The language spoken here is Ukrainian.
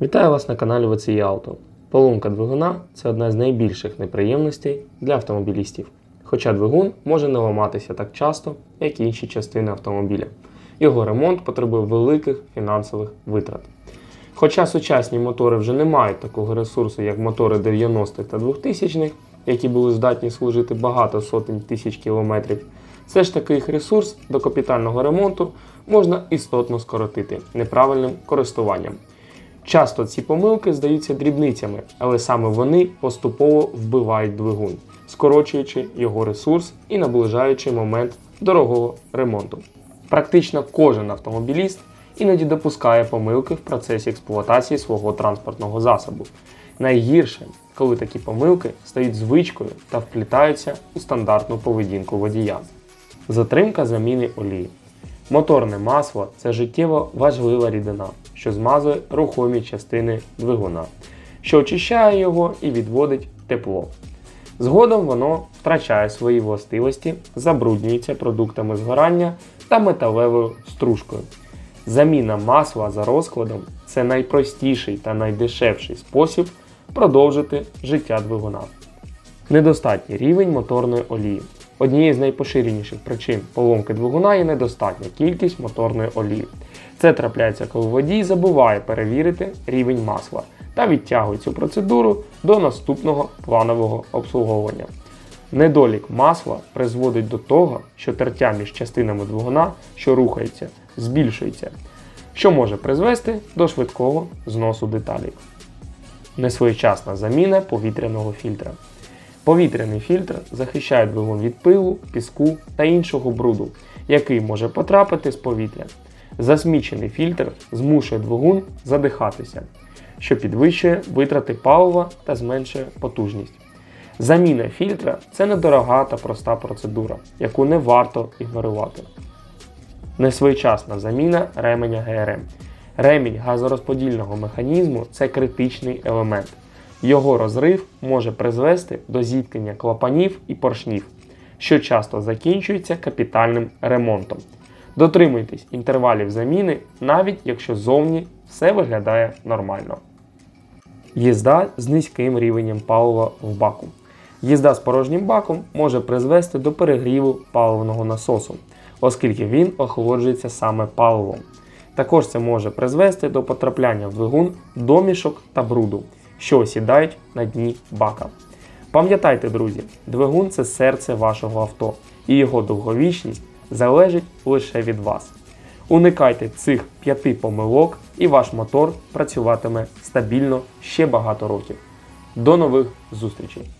Вітаю вас на каналі VCI Auto. Поломка двигуна це одна з найбільших неприємностей для автомобілістів. Хоча двигун може не ламатися так часто, як і інші частини автомобіля. Його ремонт потребує великих фінансових витрат. Хоча сучасні мотори вже не мають такого ресурсу, як мотори 90-х та 2000-х, які були здатні служити багато сотень тисяч кілометрів, все ж таки їх ресурс до капітального ремонту можна істотно скоротити неправильним користуванням. Часто ці помилки здаються дрібницями, але саме вони поступово вбивають двигун, скорочуючи його ресурс і наближаючи момент дорогого ремонту. Практично кожен автомобіліст іноді допускає помилки в процесі експлуатації свого транспортного засобу. Найгірше, коли такі помилки стають звичкою та вплітаються у стандартну поведінку водія. Затримка заміни олії. Моторне масло це життєво важлива рідина, що змазує рухомі частини двигуна, що очищає його і відводить тепло. Згодом воно втрачає свої властивості, забруднюється продуктами згорання та металевою стружкою. Заміна масла за розкладом це найпростіший та найдешевший спосіб продовжити життя двигуна. Недостатній рівень моторної олії. Однією з найпоширеніших причин поломки двигуна є недостатня кількість моторної олії. Це трапляється, коли водій забуває перевірити рівень масла та відтягує цю процедуру до наступного планового обслуговування. Недолік масла призводить до того, що тертя між частинами двигуна, що рухається, збільшується, що може призвести до швидкого зносу деталей. Несвоєчасна заміна повітряного фільтра. Повітряний фільтр захищає двигун від пилу, піску та іншого бруду, який може потрапити з повітря. Засмічений фільтр змушує двигун задихатися, що підвищує витрати палива та зменшує потужність. Заміна фільтра це недорога та проста процедура, яку не варто ігнорувати. Несвоєчасна заміна ременя ГРМ. Ремінь газорозподільного механізму це критичний елемент. Його розрив може призвести до зіткнення клапанів і поршнів, що часто закінчується капітальним ремонтом. Дотримуйтесь інтервалів заміни, навіть якщо зовні все виглядає нормально. Їзда з низьким рівнем палива в баку. Їзда з порожнім баком може призвести до перегріву паливного насосу, оскільки він охолоджується саме паливом. Також це може призвести до потрапляння в двигун домішок та бруду, що осідають на дні бака. Пам'ятайте, друзі, двигун це серце вашого авто, і його довговічність залежить лише від вас. Уникайте цих п'яти помилок, і ваш мотор працюватиме стабільно ще багато років. До нових зустрічей!